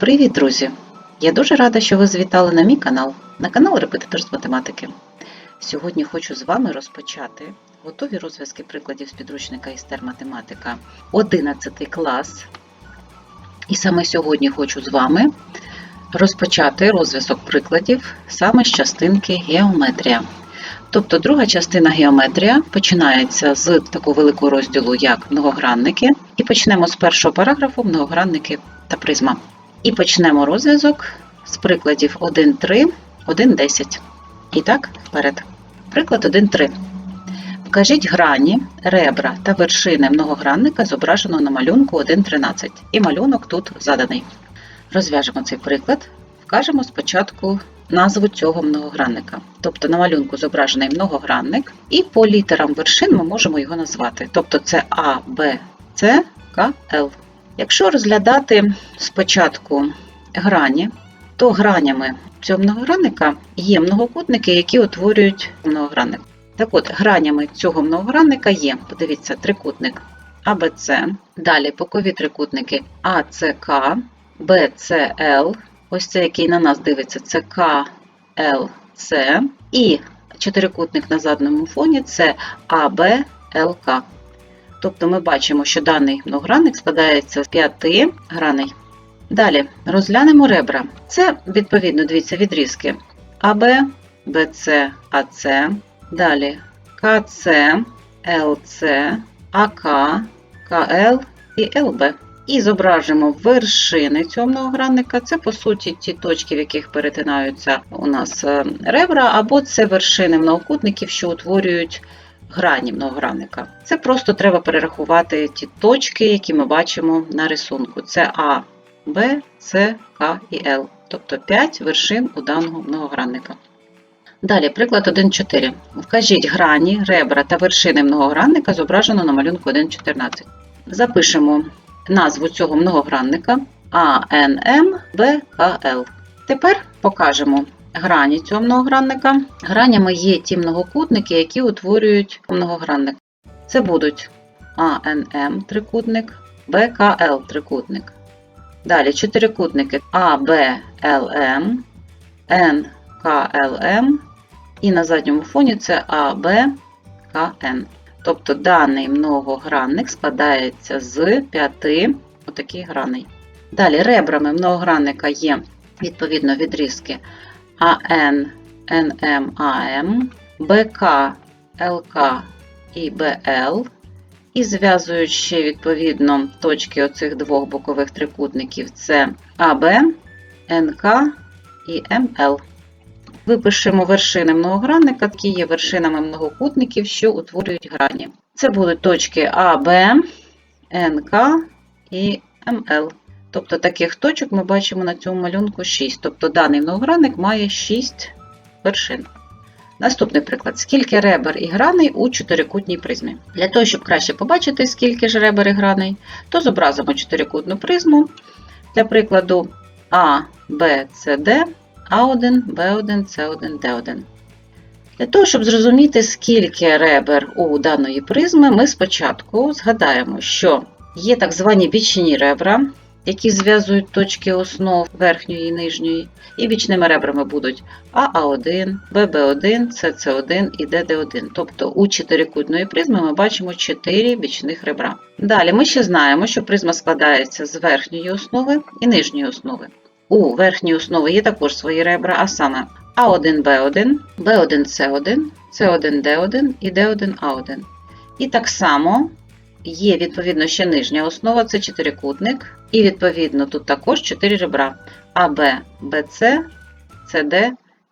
Привіт, друзі! Я дуже рада, що ви завітали на мій канал, на канал Репетитор з математики. Сьогодні хочу з вами розпочати готові розв'язки прикладів з підручника Істер Математика 11 клас. І саме сьогодні хочу з вами розпочати розв'язок прикладів саме з частинки геометрія. Тобто друга частина геометрія починається з такого великого розділу, як многогранники, і почнемо з першого параграфу многогранники та призма. І почнемо розв'язок з прикладів 1.3, 1.10. І так, вперед. Приклад 1.3. Вкажіть грані, ребра та вершини многогранника, зображеного на малюнку 1.13. І малюнок тут заданий. Розв'яжемо цей приклад. Вкажемо спочатку назву цього многогранника. Тобто на малюнку зображений многогранник, і по літерам вершин ми можемо його назвати. Тобто це А, Б, С, К, Л. Якщо розглядати спочатку грані, то гранями цього многогранника є многокутники, які утворюють многогранник. Так от, гранями цього многогранника є, подивіться, трикутник АБЦ, далі бокові трикутники АЦК, БЦЛ, ось це, який на нас дивиться, це КЛЦ, і чотирикутник на задньому фоні це АБЛК. Тобто ми бачимо, що даний многогранник складається з п'яти граней. Далі розглянемо ребра. Це, відповідно, дивіться, відрізки АБ, БЦ, АЦ, далі КЦ, ЛЦ, АК, КЛ і ЛБ. І зображимо вершини цього многогранника. Це, по суті, ті точки, в яких перетинаються у нас е, ребра, або це вершини многокутників, що утворюють грані многогранника. Це просто треба перерахувати ті точки, які ми бачимо на рисунку. Це А, Б, С, К і Л. Тобто 5 вершин у даного многогранника. Далі, приклад 1.4. Вкажіть грані, ребра та вершини многогранника, зображено на малюнку 1.14. Запишемо назву цього многогранника АНМ БКЛ. Тепер покажемо грані цього многогранника. Гранями є ті многокутники, які утворюють многогранник. Це будуть АНМ трикутник, БКЛ трикутник. Далі чотирикутники АБЛМ, НКЛМ і на задньому фоні це АБКН. Тобто даний многогранник складається з п'яти отаких граней. Далі ребрами многогранника є відповідно відрізки АН, НМ, АМ, БК, ЛК і БЛ. І зв'язують ще відповідно точки оцих двох бокових трикутників це АБ, НК і МЛ. Випишемо вершини многогранника, які є вершинами многокутників, що утворюють грані. Це будуть точки АБ, НК і МЛ. Тобто таких точок ми бачимо на цьому малюнку 6. Тобто даний многогранник має 6 вершин. Наступний приклад: скільки ребер і граней у чотирикутній призмі. Для того, щоб краще побачити, скільки ж ребер і граней, то зобразимо чотирикутну призму. Для прикладу А, Б, С, Д, А1, Б1, С1, Д1. Для того, щоб зрозуміти, скільки ребер у даної призми, ми спочатку згадаємо, що є так звані бічні ребра, які зв'язують точки основ верхньої і нижньої, і бічними ребрами будуть АА1, ББ1, СС1 і ДД1. Тобто у чотирикутної призми ми бачимо 4 бічних ребра. Далі ми ще знаємо, що призма складається з верхньої основи і нижньої основи. У верхній основі є також свої ребра, а саме А1Б1, Б1С1, С1Д1 і Д1А1. І так само Є, відповідно, ще нижня основа, це чотирикутник. І, відповідно, тут також 4 ребра АБ, БЦ, СД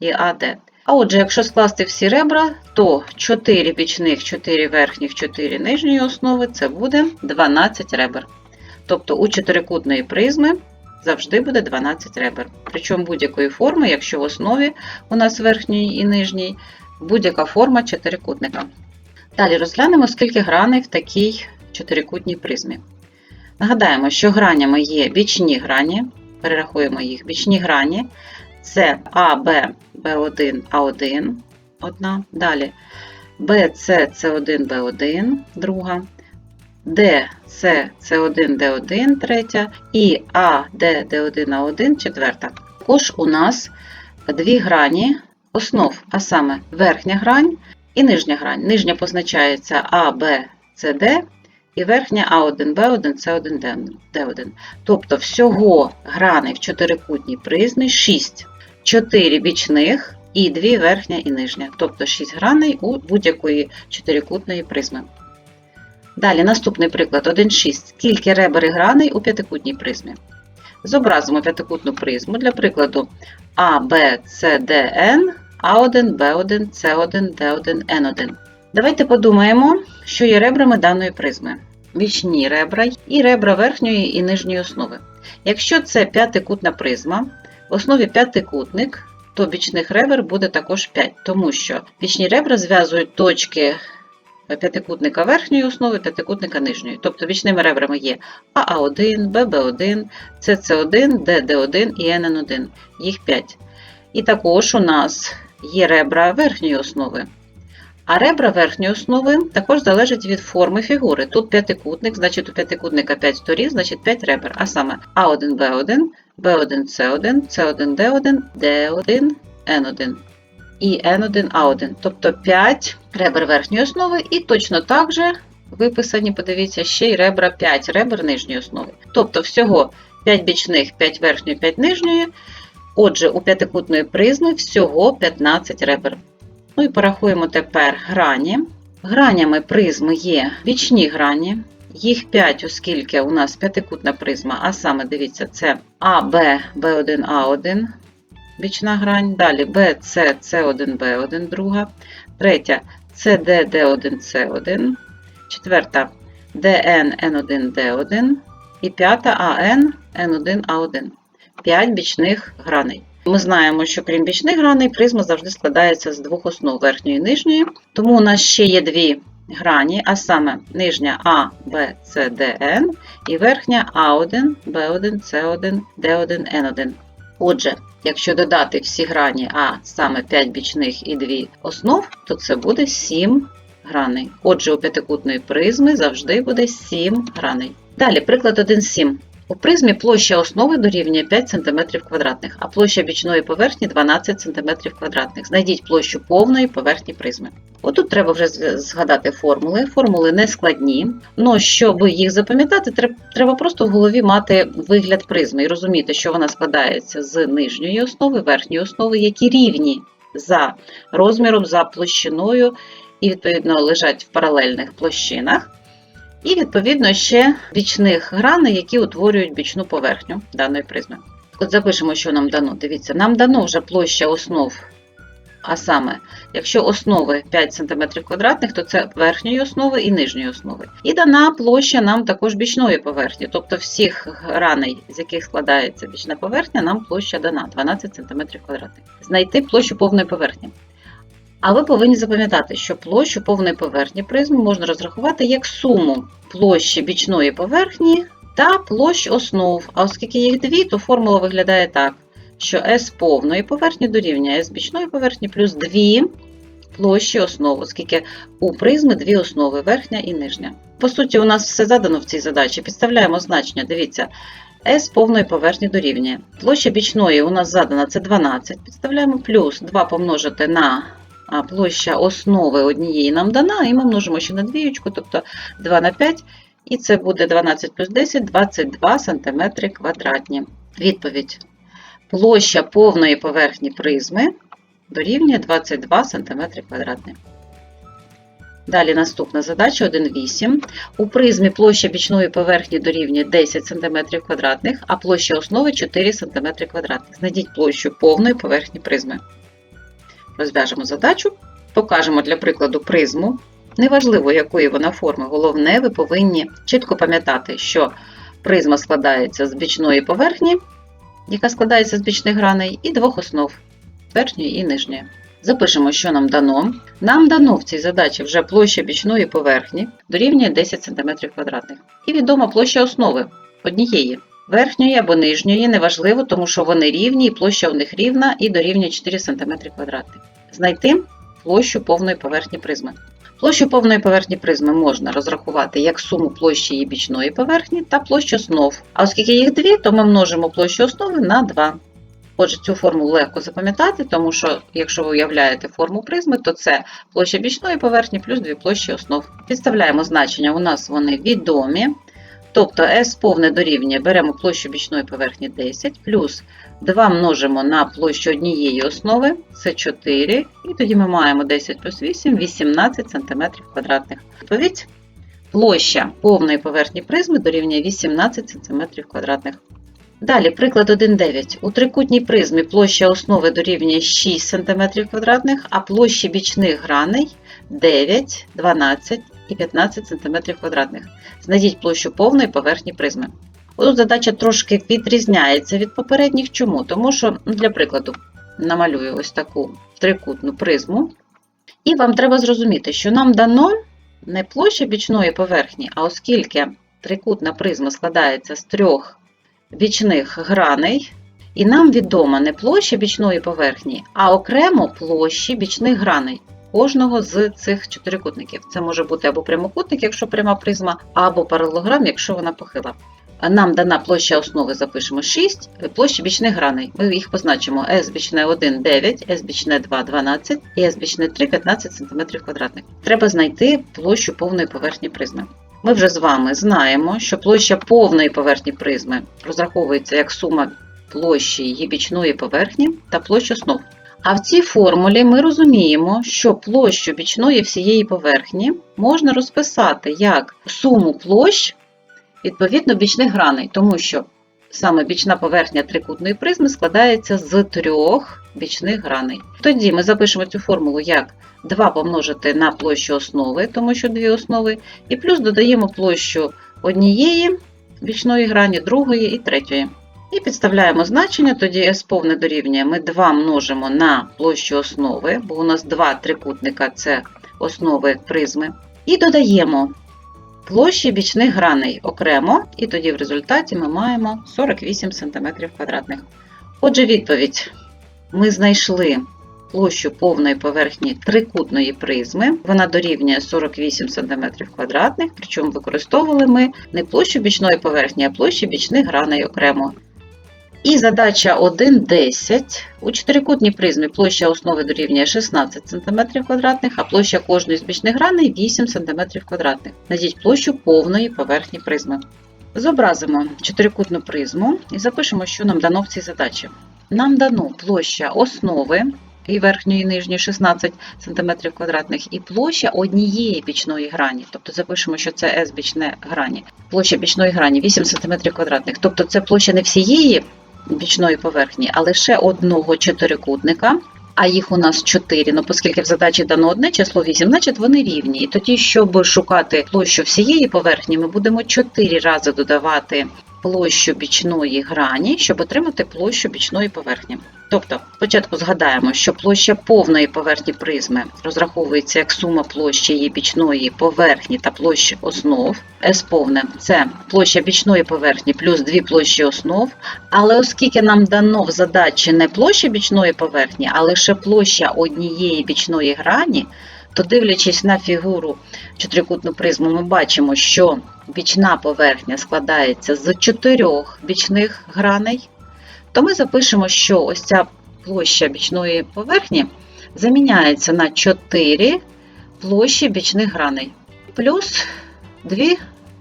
і АД. А отже, якщо скласти всі ребра, то 4 бічних, 4 верхніх, 4 нижньої основи це буде 12 ребер. Тобто у чотирикутної призми завжди буде 12 ребер. Причому будь-якої форми, якщо в основі у нас верхньої і нижньої, будь-яка форма чотирикутника. Далі розглянемо, скільки граней в такій чотирикутній призмі. Нагадаємо, що гранями є бічні грані, перерахуємо їх, бічні грані це А, Б, Б1, А1, одна. Далі Б, С, С1, Б1, друга. D, C, C1, D1 третя і А, D, D1, А1 четверта. Також у нас дві грані основ, а саме верхня грань і нижня грань. Нижня позначається А, Б, С, Д і верхня А1, Б1, С1, Д1. Тобто всього граней в чотирикутній призмі 6. 4 бічних і 2 верхня і нижня. Тобто 6 граней у будь-якої чотирикутної призми. Далі наступний приклад 1,6. Скільки ребер і граней у п'ятикутній призмі? Зобразимо п'ятикутну призму для прикладу А, Б, С, Д, Н, А1, Б1, С1, Д1, Н1. Давайте подумаємо, що є ребрами даної призми. Бічні ребра і ребра верхньої і нижньої основи. Якщо це п'ятикутна призма, в основі п'ятикутник, то бічних ребер буде також 5, тому що бічні ребра зв'язують точки п'ятикутника верхньої основи, п'ятикутника нижньої. Тобто бічними ребрами є АА1, ББ1, СС1, ДД1 і НН1. Їх 5. І також у нас є ребра верхньої основи. А ребра верхньої основи також залежать від форми фігури. Тут п'ятикутник, значить у п'ятикутника 5 сторін, значить 5 ребер. А саме А1, Б1, Б1, С1, С1, Д1, Д1, Н1 і N1A1, тобто 5 ребер верхньої основи, і точно так же виписані, подивіться, ще й ребра 5 ребер нижньої основи. Тобто всього 5 бічних, 5 верхньої, 5 нижньої. Отже, у п'ятикутної призми всього 15 ребер. Ну і порахуємо тепер грані. Гранями призми є бічні грані. Їх 5, оскільки у нас п'ятикутна призма, а саме дивіться, це АБ, Б1, А1, бічна грань. Далі C, C1, B1, друга. Третя CD, D1, C1. Четверта DN, N1, D1. І п'ята AN, N1, A1. 5 бічних граней. Ми знаємо, що крім бічних граней, призма завжди складається з двох основ верхньої і нижньої. Тому у нас ще є дві грані, а саме нижня А, Б, С, Д, Н і верхня А1, Б1, С1, Д1, Н1. Отже, якщо додати всі грані, а саме 5 бічних і 2 основ, то це буде 7 граней. Отже, у п'ятикутної призми завжди буде 7 граней. Далі, приклад 1,7. У призмі площа основи дорівнює 5 см квадратних, а площа бічної поверхні 12 см. Знайдіть площу повної поверхні призми. Отут треба вже згадати формули. Формули не складні, але щоб їх запам'ятати, треба просто в голові мати вигляд призми і розуміти, що вона складається з нижньої основи, верхньої основи, які рівні за розміром, за площиною і, відповідно, лежать в паралельних площинах. І, відповідно, ще бічних граней, які утворюють бічну поверхню даної призми. От запишемо, що нам дано. Дивіться, нам дано вже площа основ. А саме, якщо основи 5 см квадратних, то це верхньої основи і нижньої основи. І дана площа нам також бічної поверхні, тобто всіх граней, з яких складається бічна поверхня, нам площа дана 12 см квадратних. Знайти площу повної поверхні. А ви повинні запам'ятати, що площу повної поверхні призми можна розрахувати як суму площі бічної поверхні та площ основ. А оскільки їх дві, то формула виглядає так, що S повної поверхні дорівнює S бічної поверхні плюс дві площі основ, оскільки у призми дві основи верхня і нижня. По суті, у нас все задано в цій задачі. Підставляємо значення. Дивіться. S повної поверхні дорівнює. Площа бічної у нас задана це 12. Підставляємо плюс 2 помножити на а площа основи однієї нам дана, і ми множимо ще на двієчку, тобто 2 на 5, і це буде 12 плюс 10, 22 см квадратні. Відповідь. Площа повної поверхні призми дорівнює 22 см квадратні. Далі наступна задача 1,8. У призмі площа бічної поверхні дорівнює 10 см квадратних, а площа основи 4 см квадратних. Знайдіть площу повної поверхні призми. Розв'яжемо задачу, покажемо для прикладу призму. Неважливо, якої вона форми, головне, ви повинні чітко пам'ятати, що призма складається з бічної поверхні, яка складається з бічних граней, і двох основ верхньої і нижньої. Запишемо, що нам дано. Нам дано в цій задачі вже площа бічної поверхні дорівнює 10 см квадратних. І відома площа основи однієї. Верхньої або нижньої неважливо, тому що вони рівні, і площа у них рівна і дорівнює 4 см. Знайти площу повної поверхні призми. Площу повної поверхні призми можна розрахувати як суму площі її бічної поверхні та площу основ. А оскільки їх дві, то ми множимо площу основи на 2. Отже, цю формулу легко запам'ятати, тому що якщо ви уявляєте форму призми, то це площа бічної поверхні плюс дві площі основ. Підставляємо значення, у нас вони відомі. Тобто S повне дорівнює, беремо площу бічної поверхні 10, плюс 2 множимо на площу однієї основи, це 4, і тоді ми маємо 10 плюс 8, 18 см квадратних. Відповідь, площа повної поверхні призми дорівнює 18 см квадратних. Далі, приклад 1,9. У трикутній призмі площа основи дорівнює 6 см квадратних, а площі бічних граней 9, 12 і 15 см квадратних. Знайдіть площу повної поверхні призми. Тут задача трошки відрізняється від попередніх. Чому? Тому що, для прикладу, намалюю ось таку трикутну призму. І вам треба зрозуміти, що нам дано не площа бічної поверхні, а оскільки трикутна призма складається з трьох бічних граней, і нам відома не площа бічної поверхні, а окремо площі бічних граней кожного з цих чотирикутників. Це може бути або прямокутник, якщо пряма призма, або паралелограм, якщо вона похила. Нам дана площа основи запишемо 6, площі бічних граней. Ми їх позначимо S бічне 1 9, S бічне 2 12 і S бічне 3 15 см квадратних. Треба знайти площу повної поверхні призми. Ми вже з вами знаємо, що площа повної поверхні призми розраховується як сума площі її бічної поверхні та площ основ. А в цій формулі ми розуміємо, що площу бічної всієї поверхні можна розписати як суму площ відповідно бічних граней, тому що саме бічна поверхня трикутної призми складається з трьох бічних граней. Тоді ми запишемо цю формулу як 2 помножити на площу основи, тому що дві основи, і плюс додаємо площу однієї бічної грані, другої і третьої. І підставляємо значення, тоді S повне дорівнює. Ми 2 множимо на площу основи, бо у нас два трикутника це основи призми. І додаємо площі бічних граней окремо, і тоді в результаті ми маємо 48 см. Отже, відповідь: ми знайшли площу повної поверхні трикутної призми. Вона дорівнює 48 см причому використовували ми не площу бічної поверхні, а площі бічних граней окремо. І задача 1,10. У чотирикутній призмі площа основи дорівнює 16 см квадратних, а площа кожної з бічних граней 8 см квадратних. Знайдіть площу повної поверхні призми. Зобразимо чотирикутну призму і запишемо, що нам дано в цій задачі. Нам дано площа основи і верхньої і нижньої 16 см і площа однієї бічної грані. Тобто запишемо, що це S бічне грані. Площа бічної грані 8 см квадратних. Тобто це площа не всієї бічної поверхні, а лише одного чотирикутника. А їх у нас 4, ну оскільки в задачі дано одне число 8, значить вони рівні. І тоді, щоб шукати площу всієї поверхні, ми будемо 4 рази додавати площу бічної грані, щоб отримати площу бічної поверхні. Тобто, спочатку згадаємо, що площа повної поверхні призми розраховується як сума площі її бічної поверхні та площі основ. S повне це площа бічної поверхні плюс дві площі основ. Але оскільки нам дано в задачі не площа бічної поверхні, а лише площа однієї бічної грані, то дивлячись на фігуру чотирикутну призму, ми бачимо, що бічна поверхня складається з чотирьох бічних граней, то ми запишемо, що ось ця площа бічної поверхні заміняється на 4 площі бічних граней, плюс 2,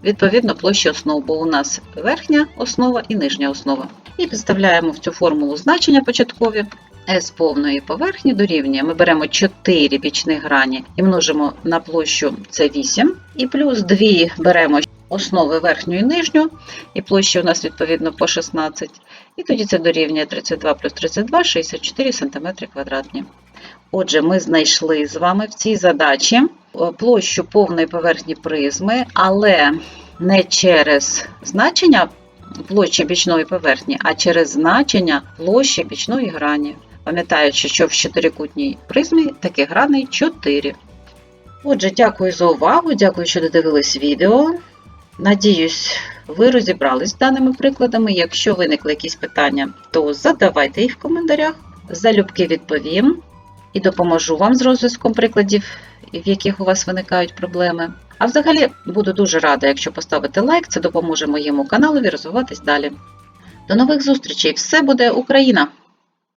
відповідно, площі основ, бо у нас верхня основа і нижня основа. І підставляємо в цю формулу значення початкові. S повної поверхні дорівнює. Ми беремо 4 бічних грані і множимо на площу це 8, і плюс 2 беремо основи верхню і нижню, і площі у нас відповідно по 16. І тоді це дорівнює 32 плюс 32 64 см квадратні. Отже, ми знайшли з вами в цій задачі е, площу повної поверхні призми, але не через значення площі бічної поверхні, а через значення площі бічної грані. Пам'ятаючи, що в чотирикутній призмі таких граней 4. Отже, дякую за увагу, дякую, що додивились відео. Надіюсь, ви розібрались з даними прикладами. Якщо виникли якісь питання, то задавайте їх в коментарях. Залюбки відповім і допоможу вам з розв'язком прикладів, в яких у вас виникають проблеми. А взагалі буду дуже рада, якщо поставите лайк, це допоможе моєму каналові розвиватись далі. До нових зустрічей! Все буде Україна!